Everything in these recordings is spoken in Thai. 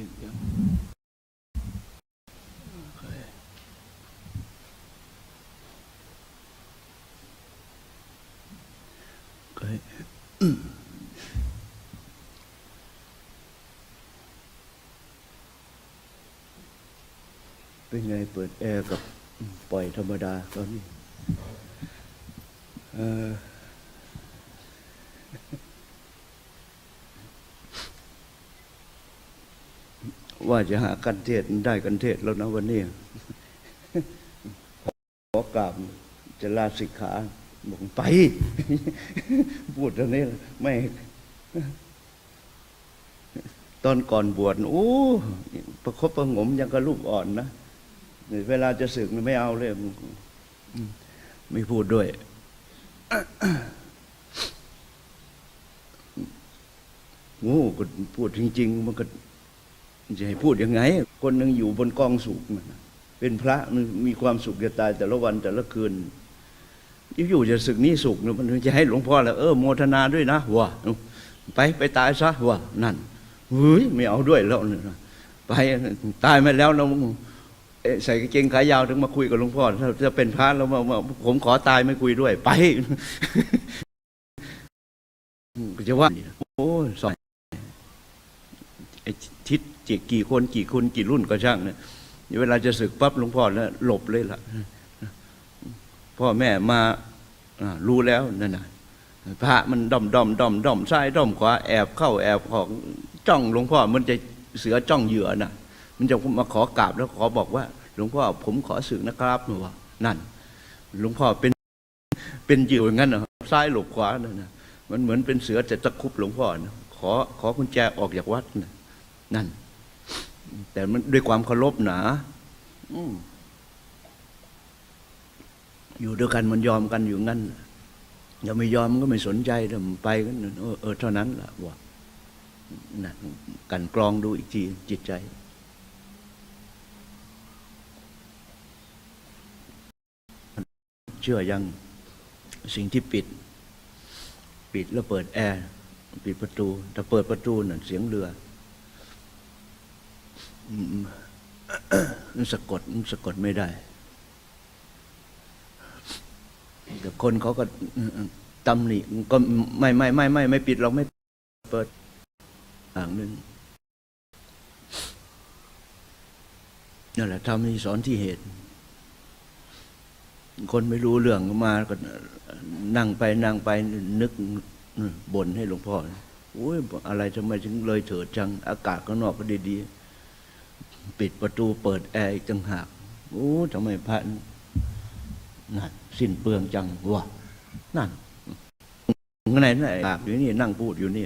กินยังโอเคโอเคเป็นไงเปิดแอร์กับปล่อยธรรมดาตอนนี้ เออ ว่าจะหากันเทศได้กันเทศแล้วนะวันนี้ขอกราบจะลาสิกขาบอกไป พูดตรงนี้ไม่ตอนก่อนบวชโอ้ประคบประงมยังกับลูกอ่อนนะเวลาจะสึกไม่เอาเลยไม่พูดด้วย โอ้ก็พูดจริง ๆ มันก็ จะให้พูดยังไง คนหนึ่งอยู่บนกองสุขมันเป็นพระมันมีความสุขจะตายแต่ละวันแต่ละคืนอยู่จะศึกนี้สุขมันจะให้หลวงพ่อแล้วเออโมทนาด้วยนะว่าไปไปตายซะว่านั่นเฮ้ยไม่เอาด้วยแล้วเนี่ยไปตายมาแล้วเราใส่กางเกงขายาวถึงมาคุยกับหลวงพ่อถ้าจะเป็นพระแล้วมามาผมขอตายไม่คุยด้วย ไปจะว่าโอ้ยสอนไอ้ จีกี่คนกี่คนกี่รุ่นก็ช่างเนี่ยเวลาจะศึกปั๊บหลวงพ่อเนี่ยหลบเลยล่ะพ่อแม่มารู้แล้วนั่นน่ะพระมันด้อมด้อมด้อมด้อมซ้ายด้อมขวาแอบเข้าแอบของจ้องหลวงพ่อมันจะเสือจ้องเหยื่อน่ะ มันจะมาขอกราบแล้วขอบอกว่า หลวงพ่อผมขอสึกนะครับหนูว่านั่น หลวงพ่อเป็นเป็นเหยื่ออย่างนั้นเหรอซ้ายหลบขวานั่นนะมันเหมือนเป็นเสือจะตะคุบหลวงพ่อนะขอขอกุญแจออกจากวัดนะนั่น แต่มันด้วยความเคารพหนาอยู่ด้วยกันมันยอมกันอยู่งั้นอย่าไม่ยอมก็ไม่สนใจแต่มันไปกันเออเท่านั้นละว่านั่นกันกรองดูอีกทีจิตใจเชื่อยังสิ่งที่ปิด ปิดแล้วเปิดแอร์ ปิดประตู แต่เปิดประตูน่ะเสียงเรือ สะกดมันสะกดไม่ได้ แต่คนเขาก็ตำหนิก็ไม่ไม่ไม่ไม่ไม่ปิดเราไม่เปิดอ่างหนึ่งนั่นแหละทำให้สอนที่เหตุ คนไม่รู้เรื่องมาก็นั่งไปนั่งไปนึกบ่นให้หลวงพ่อโอ้ยอะไรทำไมถึงเลยเถิดจัง อากาศข้างนอกก็ดีๆ ปิดประตูเปิดแอร์อีกต่างหากโอ้ทำไมพระนั่นสิ้นเปลืองจังวะนั่นข้างในนั่นปากอยู่นี่นั่งพูดอยู่นี่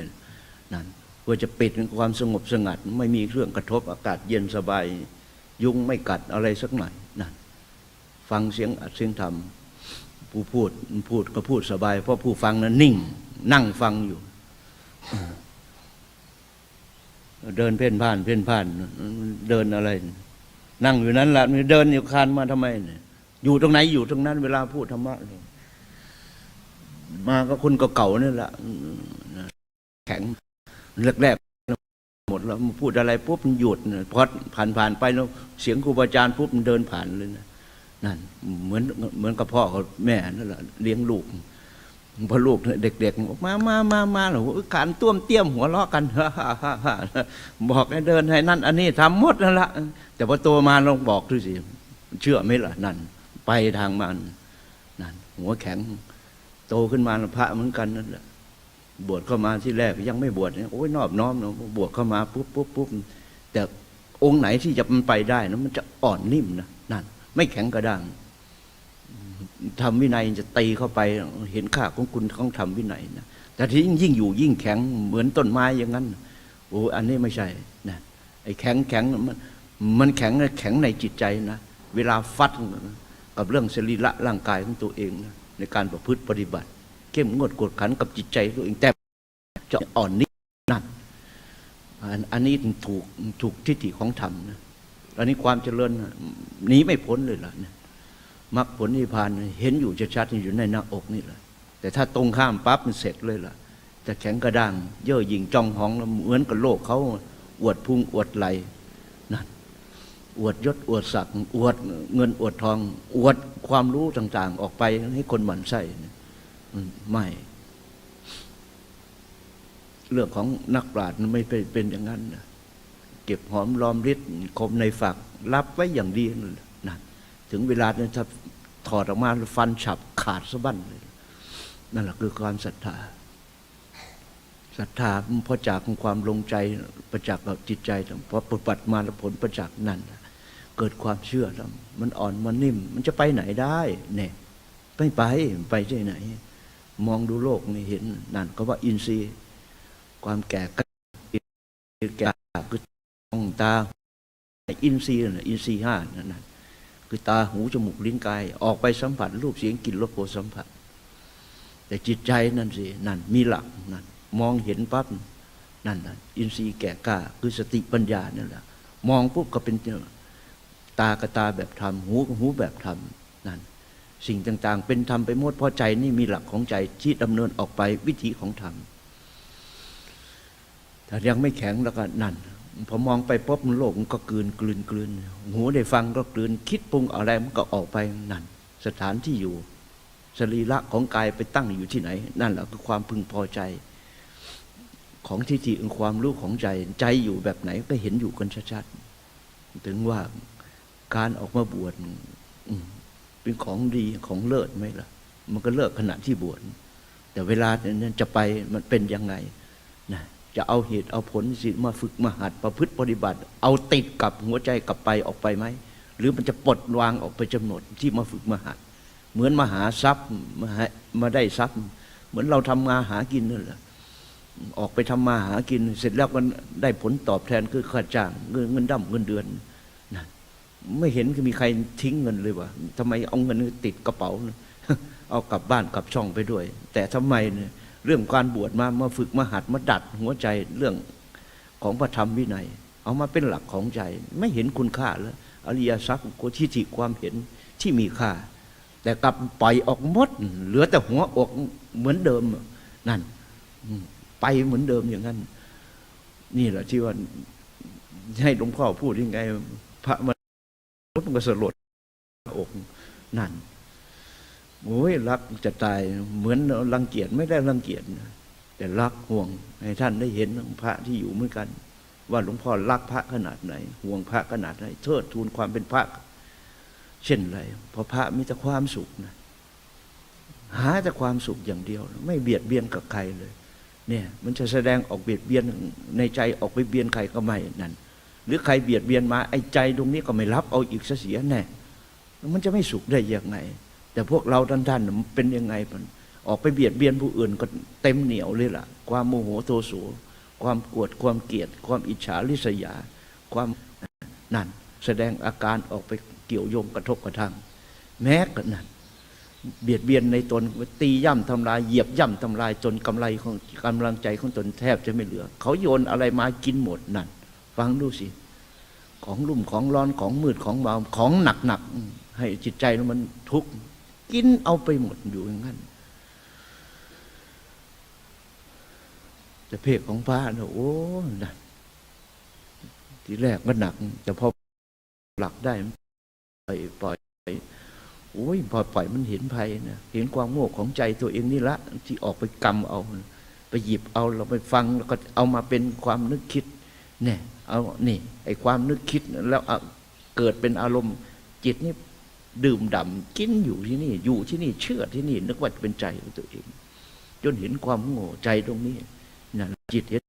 นั่นเพื่อจะปิดความสงบสงัด ไม่มีเครื่องกระทบอากาศเย็นสบาย ยุงไม่กัดอะไรสักหน่อยนั่นฟังเสียงอัดเสียงธรรมผู้พูดพูดก็พูดสบาย เพราะผู้ฟังนั้นนิ่ง นั่งฟังอยู่ เดินเพ่นพ่าน เพ่นพ่านเดินอะไร นั่งอยู่นั้นละเดินอยู่คานมาทำไมเนี่ยอยู่ตรงไหนอยู่ตรงนั้น เวลาพูดธรรมะเลยมาก็คนเก่าๆนี่แหละแข็งแรกๆหมดแล้วพูดอะไรปุ๊บมันหยุดเพอผ่านผ่านๆไปแล้วเสียงครูบาอาจารย์ปุ๊บมันเดินผ่านเลยนะนั่นเหมือนเหมือนกับพ่อกับแม่นั่นแหละเลี้ยงลูก พอลูกเด็กๆมามามามาหรอการต้วมเตี้ยมหัวเราะกันบอกให้เดินให้นั่น อันนี้ทำหมดนั่นละแต่พอโตมาลองบอกดูสิเชื่อไหมล่ะนั่น ไปทางมันนั่นหัวแข็ง โตขึ้นมาพระเหมือนกันนั่นแหละบวชเข้ามาที่แรกยังไม่บวชเนี่ยโอ้ยนอบน้อมเนาะบวชเข้ามาปุ๊บปุ๊บปุ๊บแต่องค์ไหนที่จะมันไปได้นะมันจะอ่อนนิ่มนะนั่น ไม่แข็งกระด้าง ทำวินัยจะตีเข้าไปเห็นค่าของคุณของทำวินัยนะแต่ที่ยิ่งอยู่ยิ่งแข็งเหมือนต้นไม้อย่างนั้นโอ้อันนี้ไม่ใช่นะไอ้แข็งแข็งมันมันแข็งแข็งในจิตใจนะเวลาฟัดกับเรื่องสรีระร่างกายของตัวเองนะในการประพฤติปฏิบัติ เข้มงวดกดขันกับจิตใจตัวเองแต่จะอ่อนนิดนั่นอันนี้ถูกถูกทิฏฐิของธรรมนะอันนี้ความเจริญหนีไม่พ้นเลยล่ะนี่ย มรรคผลนิพพานเห็นอยู่ชัดๆอยู่ในหน้าอกนี่แหละแต่ถ้าตรงข้ามปั๊บมันเสร็จเลยล่ะจะแข็งกระด้าง เย่อหยิ่งจองห้องแล้วเหมือนกับโลกเขาอวดพุงอวดไหลนั่นอวดยศอวดศักดิ์อวดเงินอวดทอง อวดความรู้ต่าง ๆ ออกไปให้คนหมั่นไส้ไม่เรื่องของนักปราชญ์ไม่เป็นอย่างนั้นนะเก็บหอมรอมริดคมในฝัก รับไว้อย่างดีนะถึงเวลาเนี่ยถ้า ถอดออกมาฟันฉับขาดสะบั้นเลยนั่นแหละคือความศรัทธาศรัทธาเพราะจากความลงใจประจักษ์กับจิตใจพอปฏิบัติมาแล้วผลประจักษ์นั่นเกิดความเชื่อแล้วมันอ่อนมันนิ่ม มันจะไปไหนได้เนี่ยไม่ไปไปที่ไหน มองดูโลกนี่เห็นนั่นก็ว่าอินทรีย์ความแก่ก็แก่คือต้องตา อินทรีย์นะอินทรีย์ห้านั่น คือตาหูจมูกลิ้นกาย ออกไปสัมผัสรูปเสียงกลิ่นรสโผฏสัมผัส แต่จิตใจนั่นสินั่นมีหลักนั่นมองเห็นปั๊บนั่นน่ะอินทรีย์แก่กล้าคือสติปัญญานั่นแหละมองปุ๊บก็เป็นตากระตาแบบธรรมหูกับหูแบบธรรมนั่นสิ่งต่าง ๆ เป็นธรรมไปหมดเพราะใจนี่มีหลักของใจที่ดำเนินออกไปวิถีของธรรมถ้ายังไม่แข็งแล้วก็นั่น พอมองไปปุ๊บมันโลกมันก็กลืนกลืนกลืนหูได้ฟังก็กลืนคิดปรุงอะไรมันก็ออกไปนั่น สถานที่อยู่ สรีระของกายไปตั้งอยู่ที่ไหน นั่นแหละคือความพึงพอใจ ของทิฏฐิคือความรู้ของใจ ใจอยู่แบบไหนก็เห็นอยู่กันชัดๆถึงว่าการออกมาบวชเป็นของดีของเลิศไหมล่ะ มันก็เลิกขณะที่บวชแต่เวลานั้นจะไปมันเป็นยังไงนะ จะเอาเหตุเอาผลสิมาฝึกมาหัดประพฤติปฏิบัติ เอาติดกับหัวใจกลับไปออกไปไหม หรือมันจะปลดวางออกไปจำหนดที่มาฝึกมาหัด เหมือนมาหาทรัพย์มาหามาได้ทรัพย์ เหมือนเราทำงานหากินนั่นแหละออกไปทำมาหากิน เสร็จแล้วมันได้ผลตอบแทนคือค่าจ้างเงินเงินดำเงินเดือนนะไม่เห็นคือมีใครทิ้งเงินเลยวะทำไมเอาเงินติดกระเป๋า เอากลับบ้านกลับช่องไปด้วย แต่ทำไมเนี่ย เรื่องการบวชมามาฝึกมาหัดมาดัดหัวใจเรื่องของพระธรรมวินัย เอามาเป็นหลักของใจ ไม่เห็นคุณค่าแล้วอริยสัจโกทิฏฐิความเห็นที่มีค่า แต่กลับปล่อยออกหมด เหลือแต่หัวอกเหมือนเดิมนั่นไปเหมือนเดิมอย่างนั้น นี่แหละที่ว่าให้หลวงพ่อพูดยังไง พระมันมันก็สลดอกนั่น โอ้ยรักจะตายเหมือนรังเกียจไม่ได้รังเกียจแต่รักห่วงให้ท่านได้เห็นพระที่อยู่เหมือนกัน ว่าหลวงพ่อรักพระขนาดไหน ห่วงพระขนาดไหนเทิดทูนความเป็นพระเช่นไรเพราะพระมีแต่ความสุขนะหาแต่ความสุขอย่างเดียว ไม่เบียดเบียนกับใครเลย เนี่ยมันจะแสดงออกเบียดเบียนในใจออกไปเบียนใครก็ไม่นั่นหรือใครเบียดเบียนมาไอ้ใจตรงนี้ก็ไม่รับเอาอีกเสียแน่มันจะไม่สุขได้ยังไง แต่พวกเราท่านท่านมันเป็นยังไงมันออกไปเบียดเบียนผู้อื่นก็เต็มเหนียวเลยล่ะ ความโมโหโทโสความกรธความเกลียด ความอิจฉาริษยา ความนั่น แสดงอาการออกไปเกี่ยวโยงกระทบกระทั่งแม้กระนั้น เบียดเบียนในตนตีย่ำทำลายเหยียบย่ำทำลายจนกำไรของกำลังใจของตนแทบจะไม่เหลือ เขาโยนอะไรมากินหมดนั่น ฟังดูสิ ของรุ่มของร้อนของมืดของเบาของหนักหนักๆให้จิตใจมันทุกข์ กินเอาไปหมดอยู่อย่างนั้นแต่เพศของพระนะโอ้นั่นทีแรกก็หนัก แต่พอหลักได้ปล่อยปล่อยโอ้ยพอปล่อยมันเห็นภัยนะเห็นความโง่ของใจตัวเองนี่ละ ที่ออกไปกรรมเอา ไปหยิบเอาเราไปฟังแล้วก็เอามาเป็นความนึกคิดเนี่ยเอานี่ไอ้ความนึกคิดแล้วเเกิดเป็นอารมณ์จิตนี่ ดื่มด่ำกินอยู่ที่นี่ อยู่ที่นี่เชื่อที่นี่ นึกว่าเป็นใจของตัวเอง จนเห็นความโง่ใจตรงนี้นั่นจิตเห็น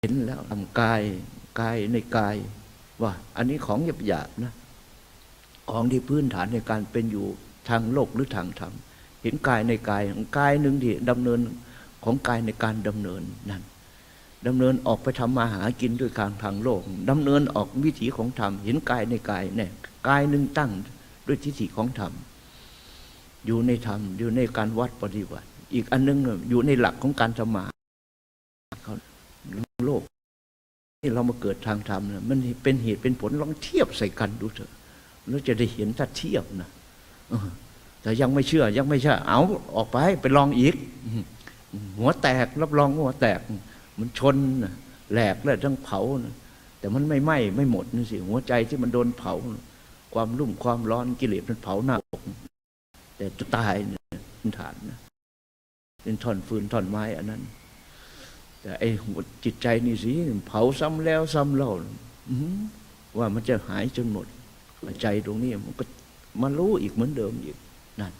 เห็นแล้วทำกายกายในกาย ว่า อันนี้ของหยาบหยาบนะ ของที่พื้นฐานในการเป็นอยู่ทางโลกหรือทางธรรมเห็นกายในกายกายหนึ่งที่ดำเนินของกายในการดำเนินนั่นดำเนินออกไปทำมาหากินด้วยการทางโลกดำเนินออกวิถีของธรรมเห็นกายในกายเนี่ย กายหนึ่งตั้งด้วยทิฏฐิของธรรม อยู่ในธรรม อยู่ในการวัดปฏิบัติ อีกอันนึงอยู่ในหลักของการทำมาเขาโลกที่เรามาเกิดทางธรรมมันเป็นเหตุเป็นผลลองเทียบใส่กันดูเถอะแล้วจะได้เห็นถ้าเทียบนะแต่ยังไม่เชื่อยังไม่เชื่อ เอาออกไปไปลองอีก หัวแตกรับรองหัวแตก มันชนนะแหลกแล้วทั้งเผานะแต่มันไม่ไหม้ไม่หมดนี่สิหัวใจที่มันโดนเผานะ ความรุ่มความร้อนกิเลสมันเผาหน้าอกแต่จะตายเนี่ยเป็นฐานนะเป็นท่อนฟืนท่อนไม้อันนั้น แต่ไอ้จิตใจนี่สิเผาซ้ำแล้วซ้ำเล่าว่ามันจะหายจนหมดใจตรงนี้มันก็มารู้อีกเหมือนเดิมอีกนั่น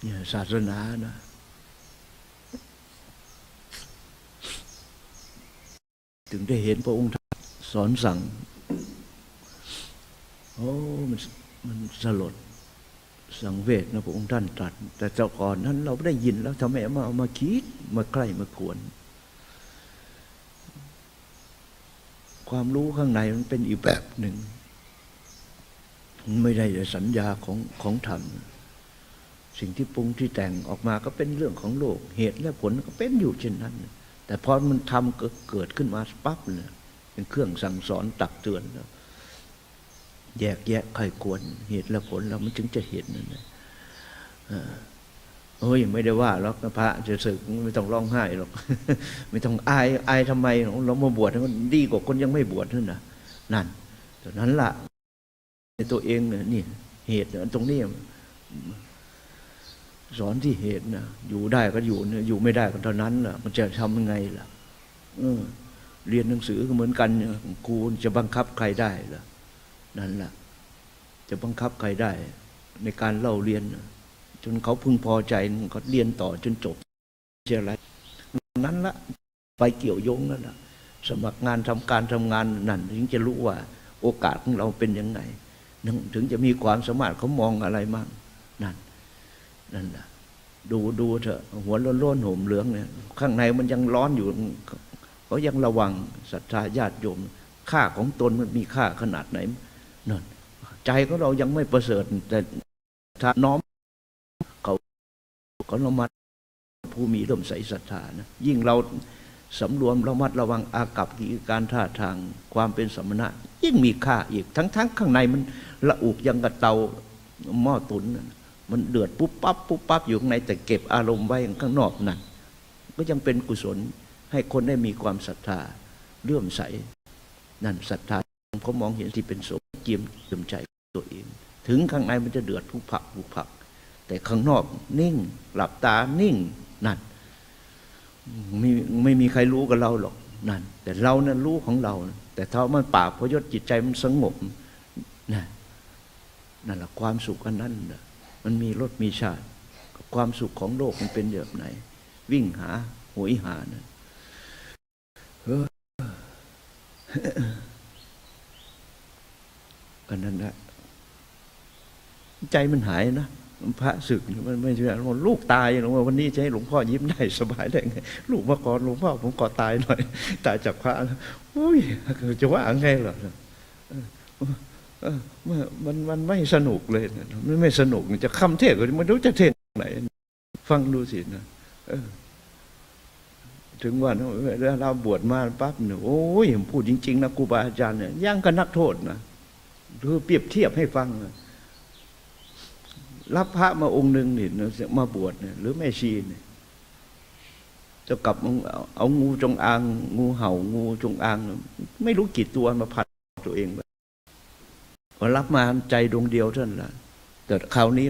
เนี่ยศาสนานะถึงได้เห็นพระองค์ท่านสอนสั่ง โอ้มันมันสลดสังเวชนะพระองค์ท่านตรัส แต่เจ้าก่อนนั้นเราได้ยินแล้วทำไมมาเอามาคิดมาใกล้มาควร ความรู้ข้างในมันเป็นอีกแบบหนึ่ง ไม่ได้สัญญาของของธรรม สิ่งที่ปรุงที่แต่งออกมาก็เป็นเรื่องของโลก เหตุและผลก็เป็นอยู่เช่นนั้น แต่พอมันทำก็เกิดขึ้นมาปั๊บเนี่ยเป็นเครื่องสั่งสอนตักเตือนแล้ว แยกแยะใครควรเหตุและผลเรามันจึงจะเห็นนั่นนะเออโอ้ยไม่ได้ว่าหรอกพระจะศึกไม่ต้องร้องไห้หรอกไม่ต้องอายอายทำไมเรามาบวชมันดีกว่าคนยังไม่บวชนั่นนะนั่นตอนนั้นละในตัวเองนี่เหตุตรงนี้สอนที่เหตุนะอยู่ได้ก็อยู่อยู่ไม่ได้ก็เท่านั้นล่ะ มันจะทำยังไงล่ะเรียนหนังสือก็เหมือนกันครูจะบังคับใครได้ล่ะ นั่นแหละจะบังคับใครได้ในการเล่าเรียน จนเขาพึงพอใจก็เรียนต่อจนจบเชื่ออะไรนั้นละไปเกี่ยวโยงนั่นละสมัครงานทำการทำงานนั่นถึงจะรู้ว่าโอกาสของเราเป็นยังไงถึงจะมีความสามารถเขามองอะไรมั่งนั่นนั่นแหละดูดูเถอะหัวโล้นๆห่มเหลืองเนี่ยข้างในมันยังร้อนอยู่เขายังระวังศรัทธาญาติโยม ค่าของตนมันมีค่าขนาดไหน นั่นใจของเรายังไม่ประเสริฐ แต่ถ้าน้อมเขาเขาระมัดผู้มีเริ่มใสศรัทธานะยิ่งเราสำรวมระมัดระวังอากับกิริการท่าทางความเป็นสมณะ ยิ่งมีค่าอีกทั้งๆข้างในมันละอุกยังกับเตาหม้อตุนนมันเดือดปุ๊บปั๊บปุ๊บปั๊บอยู่ข้างในแต่เก็บอารมณ์ไว้ข้างนอกนั่นก็ยังเป็นกุศลให้คนได้มีความศรัทธาเลื่อมใส นั่นศรัทธา เขามองเห็นที่เป็นโสมเจียมเจียมใจตัวเอง ถึงข้างในมันจะเดือดทุกผักทุกผัก แต่ข้างนอกนิ่ง หลับตานิ่งนั่นไม่ไม่มีใครรู้กับเราหรอกนั่น แต่เรานั้นรู้ของเรานะแต่ถ้ามันปากพยศจิตใจมันสงบนั่นนั่นแหละความสุขอันนั้นนะมันมีรสมีชาติความสุขของโลกมันเป็นแบบไหน วิ่งหาหวยหานะเออกันนั้นแหละใจมันหายนะพระศึกมันไม่ใช่ลูกตายหลวงพ่อวันนี้จะให้หลวงพ่อยิ้มได้สบายได้ไง ลูกมาก่อนหลวงพ่อผมขอตายหน่อยตายจากพระอุ้ยจะว่าไงเหรอมันมันไม่สนุกเลยนะมันไม่สนุกจะคำเทศก็ไม่รู้จะเทศไหน ฟังดูสินะออถึงวันเราบวชมาปั๊บเนี่ยโอ้ยพูดจริง ๆ นะครูบาอาจารย์เนี่ยย่างกับนักโทษนะ คือเปรียบเทียบให้ฟัง รับพระมาองค์หนึ่งนี่มาบวชเนี่ยหรือแม่ชีเนี่ยจะกลับเอางูจงอาง งูเห่า งูจงอาง ไม่รู้กี่ตัวมาพันตัวเองพอรับมาใจดวงเดียวเท่านั้นละแต่คราวนี้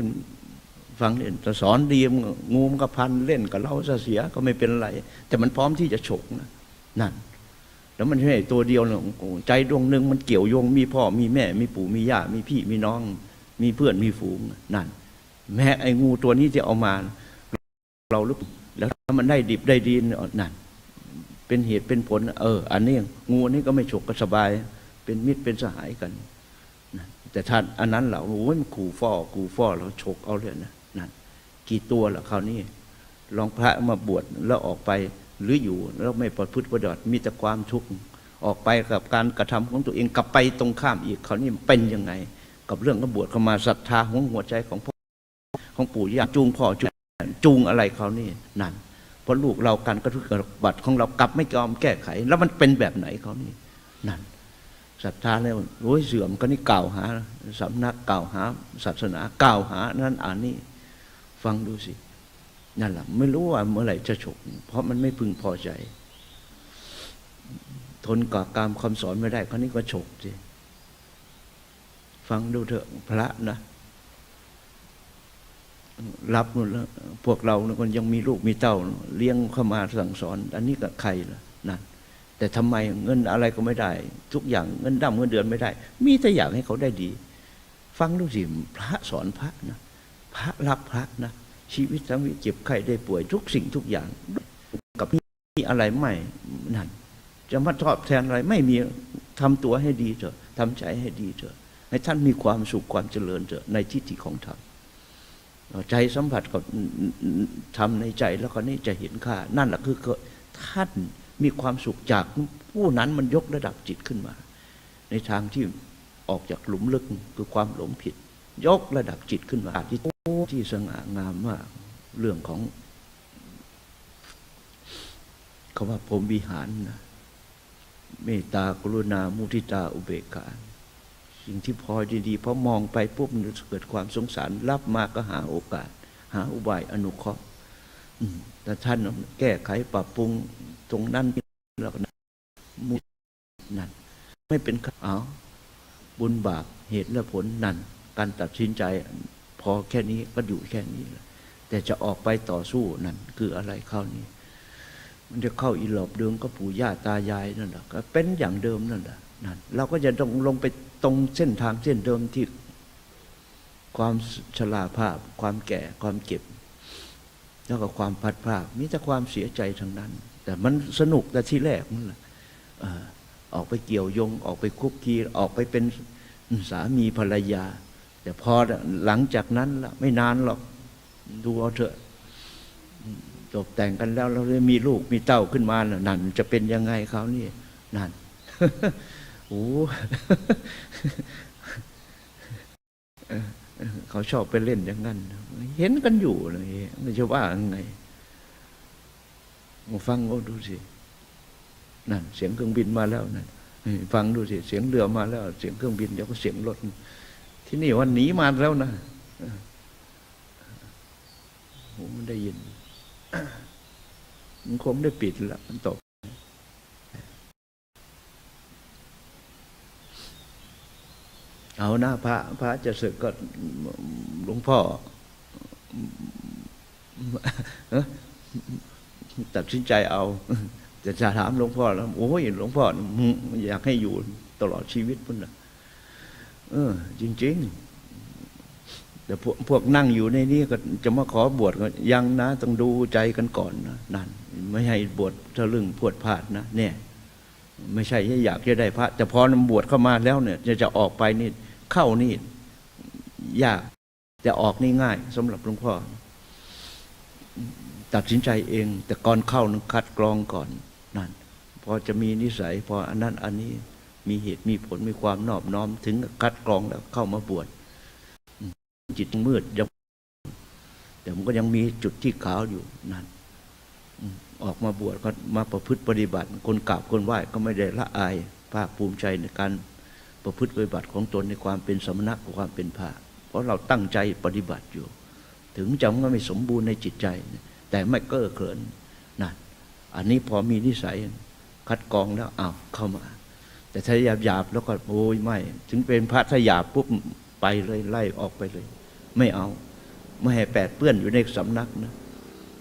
ฟังเนี่ยจะสอนดีมงูมันก็พันเล่นกับเราเสียก็ไม่เป็นไร แต่มันพร้อมที่จะฉกนะนั่น แล้วมันไม่ใช่ตัวเดียวนะใจดวงหนึ่งมันเกี่ยวโยง มีพ่อมีแม่ มีปู่มีย่ามีพี่มีน้อง มีเพื่อนมีฝูงนั่น แม้ไอ้งูตัวนี้ที่เอามา เราหรือแล้วถ้ามันได้ดิบได้ดีนั่นเป็นเหตุเป็นผล เออ อันนี้งูนี้ก็ไม่ฉกก็สบาย เป็นมิตรเป็นสหายกันแต่ท่านอันนั้นเราโอ้ยมันขู่ฟอขู่ฟอเราฉกเอาเลยนะนั่นกี่ตัวล่ะคราวนี้ลองพระมาบวชแล้วออกไป หรืออยู่แล้วไม่ประพฤติประดติมีแต่ความทุกข์ออกไปกับการกระทำของตัวเองกลับไปตรงข้ามอีกคราวนี้เป็นยังไง กับเรื่องกบวชเข้ามาศรัทธาของหัวใจของพ่อของปู่ย่าจูงพ่อจูงจูงอะไรเขานี่นั่นเพราะลูกเราการกระทุกระบัดของเรากลับไม่ยอมแก้ไข แล้วมันเป็นแบบไหนเขานี่นั่นศรัทธาแล้วโอ้ยเสื่อมก็นี่กล่าวหาสำนักกล่าวหา ศาสนากล่าวหา นั่นอ่านนี่ฟังดูสิ นั่นแหละไม่รู้ว่าเมื่อไหร่จะฉกเพราะมันไม่พึงพอใจ ทนกับกรรมคำสอนไม่ได้คราวนี้ก็ฉกสิฟังดูเถอะพระนะรับนู่นแล้วพวกเราเนี่ยคนยังมีลูกมีเต้า เลี้ยงเข้ามาสั่งสอน อันนี้กับใครล่ะนั่นแต่ทำไมเงินอะไรก็ไม่ได้ ทุกอย่างเงินดำเงินเดือนไม่ได้ มีแต่อยากให้เขาได้ดี ฟังดูสิพระสอนพระนะพระรักพระนะ ชีวิตทั้งวิเจ็บไข้ได้ป่วยทุกสิ่งทุกอย่าง กับมีอะไรไม่นั่นจะมาตอบแทนอะไรไม่มีทำตัวให้ดีเถอะทำใจให้ดีเถอะให้ท่านมีความสุขความเจริญเถอะในทิฏฐิของธรรมใจสัมผัสกับทำในใจแล้วก็นี่จะเห็นค่า นั่นแหละคือท่านมีความสุขจากผู้นั้นมันยกระดับจิตขึ้นมา ในทางที่ออกจากหลุมลึกคือความหลงผิด ยกระดับจิตขึ้นมาที่ ที่สง่างามมากเรื่องของคำว่าพรหมวิหารนะเมตตากรุณา มุทิตาอุเบกขาสิ่งที่พอดีๆพอมองไปปุ๊บมันเกิดความสงสาร รับมาก็หาโอกาส หาอุบายอนุเคราะห์แต่ท่านแก้ไขปรับปรุงตรงนั้นแล้วก็มุนั่นไม่เป็นขาเอาบุญบาปเหตุและผลนั่น การตัดสินใจ พอแค่นี้ก็อยู่แค่นี้แหละแต่จะออกไปต่อสู้นั่นคืออะไรเข้านี้ มันจะเข้าอีหลอบเดิมก็ปู่ย่าตายายนั่นแหละก็เป็นอย่างเดิมนั่นแหละนั่นเราก็จะต้องลงไปตรงเส้นทางเส้นเดิมที่ความชราภาพ ความแก่ความเก็บ แล้วก็ความพัดภาคมีแต่ความเสียใจทั้งนั้น แต่มันสนุกแต่ที่แรกนั่นแหละออกไปเกี่ยวยง ออกไปคุกคีออกไปเป็นสามีภรรยา แต่พอหลังจากนั้นละไม่นานหรอก ดูเอาเถอะจบแต่งกันแล้วเราเลยมีลูกมีเต้าขึ้นมานะนั่นจะเป็นยังไงเขานี่นั่นโอ้เขาชอบไปเล่นอย่างนั้น เห็นกันอยู่เลยไม่จะว่ายังไงมาฟังเขาดูสินั่นเสียงเครื่องบินมาแล้วนั่นฟังดูสิเสียงเรือมาแล้ว เสียงเครื่องบินเดี๋ยวก็เสียงรถ ที่นี่วันหนีมาแล้วนะเออโอ้มันได้ยิน มันคงได้ปิดแล้วมันตก เอาหน้าพระพระจะศึกก็หลวงพ่อเอ้อตัดสินใจเอาจะถามหลวงพ่อแล้ว โอ้ยหลวงพ่ออยากให้อยู่ตลอดชีวิตพุ่นนะ เออ จริง ๆ แต่พวกพวกนั่งอยู่ในนี้ก็จะมาขอบวชก็ยังนะ ต้องดูใจกันก่อนนะนั่นไม่ให้บวชทะลึ่งพวดพลาดนะเนี่ย ไม่ใช่อยากจะได้พระ แต่พอนบวชเข้ามาแล้วเนี่ย จะจะออกไปนี่เข้านี่ยากแต่ออกนี่ง่ายสำหรับหลวงพ่อตัดสินใจเอง แต่ก่อนเข้านั้นคัดกรองก่อนนั่นพอจะมีนิสัย พออันนั้นอันนี้ มีเหตุมีผลมีความนอบน้อมถึงคัดกรองแล้วเข้ามาบวชจิตมืดยังแต่มันก็ยังมีจุดที่ขาวอยู่นั่นออกมาบวชก็มาประพฤติปฏิบัติ คนกราบคนไหว้ก็ไม่ได้ละอายภาคภูมิใจในการประพฤติปฏิบัติของตนในความเป็นสมณะกับความเป็นพระเพราะเราตั้งใจปฏิบัติอยู่ ถึงจะไม่สมบูรณ์ในจิตใจ แต่ไม่เก้อเขินนั่นอันนี้พอมีนิสัยคัดกรองแล้วอ้าวเข้ามา แต่ถ้าหยาบหยาบแล้วก็โอ้ยไม่ ถึงเป็นพระถ้าหยาบปุ๊บไปเลยไล่ออกไปเลย ไม่เอา ไม่ให้แปดเปื้อนอยู่ในสำนักนะ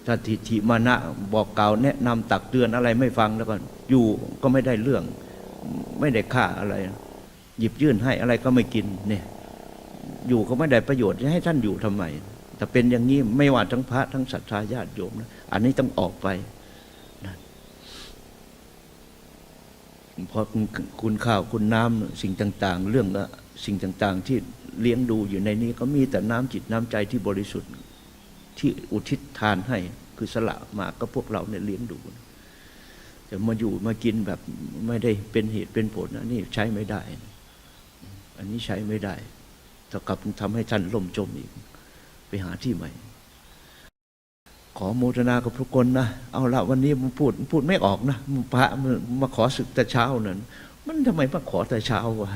ถ้าทิฏฐิมานะบอกกล่าวแนะนำตักเตือนอะไรไม่ฟังแล้วก็อยู่ก็ไม่ได้เรื่อง ไม่ได้ค่าอะไร หยิบยื่นให้อะไรก็ไม่กินเนี่ยอยู่ก็ไม่ได้ประโยชน์จะให้ท่านอยู่ทำไมแต่เป็นอย่างนี้ไม่ว่าทั้งพระทั้งศรัทธาญาติโยมนะอันนี้ต้องออกไปนะ เพราะคุณข้าวคุณน้ำสิ่งต่าง ๆ เรื่องละสิ่งต่างๆ ที่เลี้ยงดูอยู่ในนี้ก็มีแต่น้ำจิตน้ำใจที่บริสุทธิ์ ที่อุทิศทานให้คือสละมาก็พวกเราเนี่ยเลี้ยงดูนะแต่มาอยู่มากินแบบไม่ได้เป็นเหตุเป็นผลนะนี่ใช้ไม่ได้ อันนี้ใช้ไม่ได้เท่ากับทำให้ท่านล่มจมอีก ไปหาที่ใหม่ ขอโมทนากับทุกคนนะเอาละวันนี้มันพูดพูดไม่ออกนะพระมันมาขอศึกแต่เช้านั่นมันทำไมมาขอแต่เช้าวะ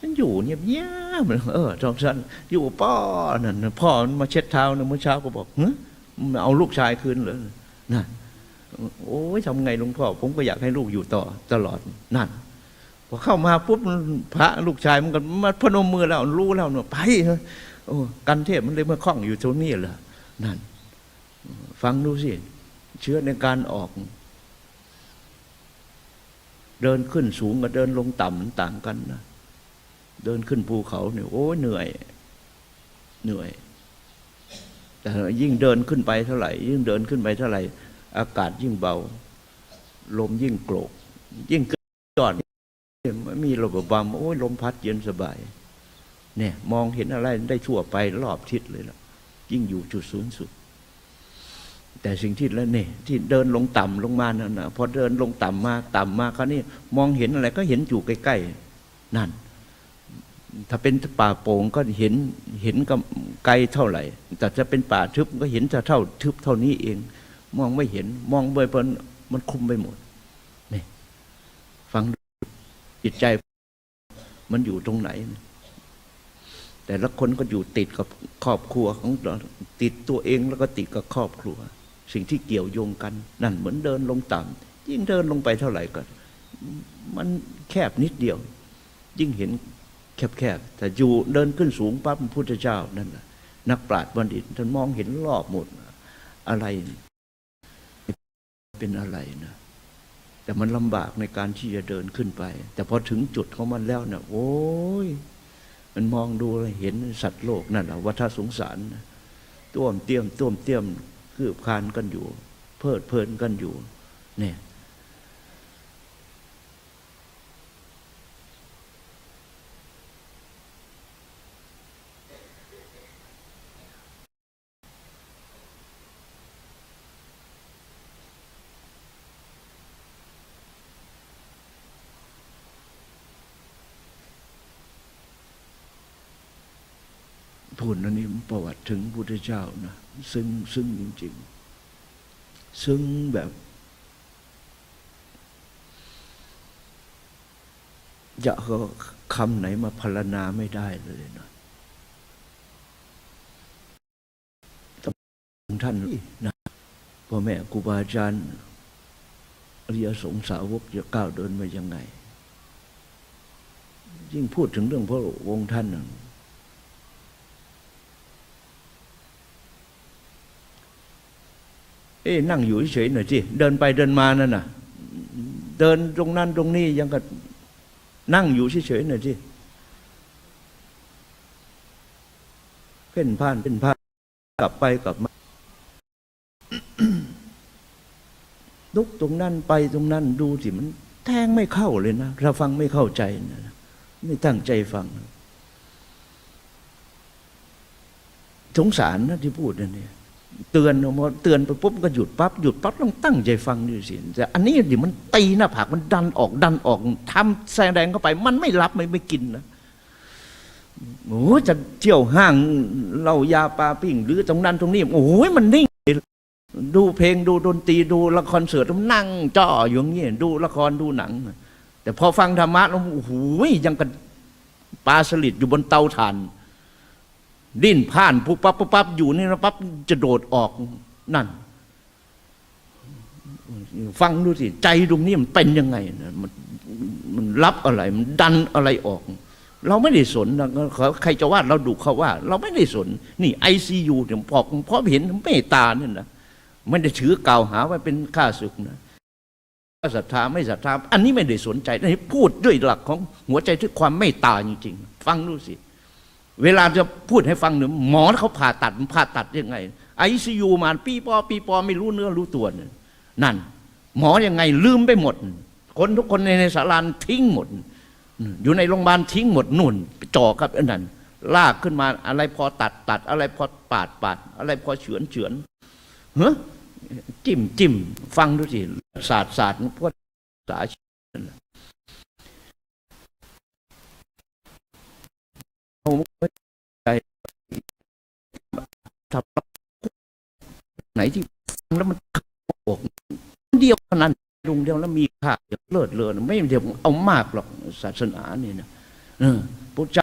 มันอยู่เงียบเงียบเออจอมสันอยู่ป้อนั่นพ่อมันมาเช็ดเท้านะเมื่อเช้าก็บอกเฮ้ยเอาลูกชายคืนเหรอนั่นโอ้ยทำไงหลวงพ่อผมก็อยากให้ลูกอยู่ต่อตลอดนั่นพอเข้ามาปุ๊บพระลูกชายมันก็มาพนมมือแล้วรู้แล้วเนอะไปเอะโอ้กันเทพมันเลยมาคล้องอยู่ตรงนี้เหรอนั่น ฟังดูสิ เชื้อในการออก เดินขึ้นสูงกับเดินลงต่ำมันต่างกันนะ เดินขึ้นภูเขาเนี่ยโอ้ยเหนื่อย เหนื่อย แต่ยิ่งเดินขึ้นไปเท่าไหร่ ยิ่งเดินขึ้นไปเท่าไหร่ อากาศยิ่งเบา ลมยิ่งโกรก ยิ่งเกินยอดไม่มีระบบความโอ้ยลมพัดเย็นสบาย เนี่ย มองเห็นอะไรได้ทั่วไปรอบทิศเลยล่ะ ยิ่งอยู่จุดสูงสุด แต่สิ่งที่แล้วเนี่ยที่เดินลงต่ำลงมานั่นนะพอเดินลงต่ำมาต่ำมาคราวนี้มองเห็นอะไรก็เห็นอยู่ใกล้ๆนั่น ถ้าเป็นป่าโป่งก็เห็นเห็นกับไกลเท่าไหร่ แต่จะเป็นป่าทึบก็เห็นจะเท่าทึบเท่านี้เอง มองไม่เห็นมองไปเพลินมันคุมไปหมดนี่ฟังจิตใจมันอยู่ตรงไหน แต่ละคนก็อยู่ติดกับครอบครัวของติดตัวเองแล้วก็ติดกับครอบครัว สิ่งที่เกี่ยวโยงกัน นั่นเหมือนเดินลงต่ำยิ่งเดินลงไปเท่าไหร่ก็มันแคบนิดเดียว ยิ่งเห็นแคบๆแต่อยู่เดินขึ้นสูงปั๊บพุทธเจ้านั่นน่ะนักปราชญ์บัณฑิตท่านมองเห็นรอบหมดอะไร เป็นอะไรนะแต่มันลำบากในการที่จะเดินขึ้นไป แต่พอถึงจุดของมันแล้วเนะโอ้ยมันมองดูเห็นสัตว์โลกนั่นแหละวัฏสงสารนะต้วมเตี้ยมต้วมเตี้ยม คืบคานกันอยู่ เพลิดเพลินกันอยู่ เนี่ย พูดอันนี้ประวัติ ถึงพุทธเจ้านะซึ้งซึ้งจริง ๆ ซึ้งแบบ จะเอาคำไหนมาพรณนาไม่ได้เลยนะท่านนะพ่อแม่ครูบาอาจารย์อริยสงสาวกจะก้าวเดินมายังไงยิ่งพูดถึงเรื่องพระองค์ท่านนะ เอ้นั่งอยู่เฉยๆหน่อยสิเดินไปเดินมานั่นน่ะ เดินตรงนั้นตรงนี้ยังกับนั่งอยู่เฉยๆหน่อยสิเพ่นพ่านเพ่นพ่านกลับไปกลับมาลุกตรงนั้นไปตรงนั้นดูสิมัน แทงไม่เข้าเลยนะเราฟังไม่เข้าใจนะไม่ตั้งใจฟัง สงสารนะที่พูดนะเนี่ย เตือนพอเตือนไปปุ๊บก็หยุดปั๊บหยุดปั๊บต้องตั้งใจฟังดูสิแต่อันนี้เดี๋ยวมันตีหน้าผากมันดันออกดันออกทำแสดงเข้าไป มันไม่รับไม่ไม่กินนะโอ้จะเที่ยวห้างเล้ายาปลาปิ้งหรือตรงนั้นตรงนี้โอ้ยมันนิ่งดูเพลงดูดนตรีดูละครเสิร์ตมันนั่งจ่ออยู่อย่างเงี้ยดูละครดูหนัง แต่พอฟังธรรมะแล้วโอ้โหยังกับปลาสลิดอยู่บนเตาถ่าน ดิ้นผ่านปุ๊บปั๊บปุ๊บปั๊บอยู่นี่นะปั๊บจะโดดออกนั่น ฟังดูสิ ใจตรงนี้มันเป็นยังไงมันมันรับอะไร มันดันอะไรออก เราไม่ได้สนนะเขาใครจะว่าเราดุเขาว่า เราไม่ได้สน นี่ไอซียูเนี่ยพอเพราะเห็นเมตตาเนี่ยนะไม่ได้ถือกล่าวหาว่าเป็นข้าศึกนะศรัทธาไม่ศรัทธา อันนี้ไม่ได้สนใจนนี้พูดด้วยหลักของหัวใจที่ความเมตตาจริงๆ ฟังดูสิ เวลาจะพูดให้ฟังหนึ่งหมอเขาผ่าตัดมันผ่าตัดยังไงไอซียูมาปีปอปีปอไม่รู้เนื้อรู้ตัวเนี่ยนั่น หมอยังไงลืมไปหมด คนทุกคนในในสารานทิ้งหมด อยู่ในโรงพยาบาลทิ้งหมดนุ่นจ่อกับอันนั้นลากขึ้นมาอะไรพอตัดตัด อะไรพอปาดปาดอะไรพอเฉือนเฉือนเฮ้จิ้มจิ้มฟังดูสิศาสตร์ศาสตร์พวกสาชีพนั่นแหละ ผมใจทำไหนที่แล้วมันเข้าอกเดียวเท่านั้นลุงเดียวแล้วมีค่าเลิศเลอไม่เดี๋ยวเอามากหรอกศาสนาเนี่ยนะพระเจ้า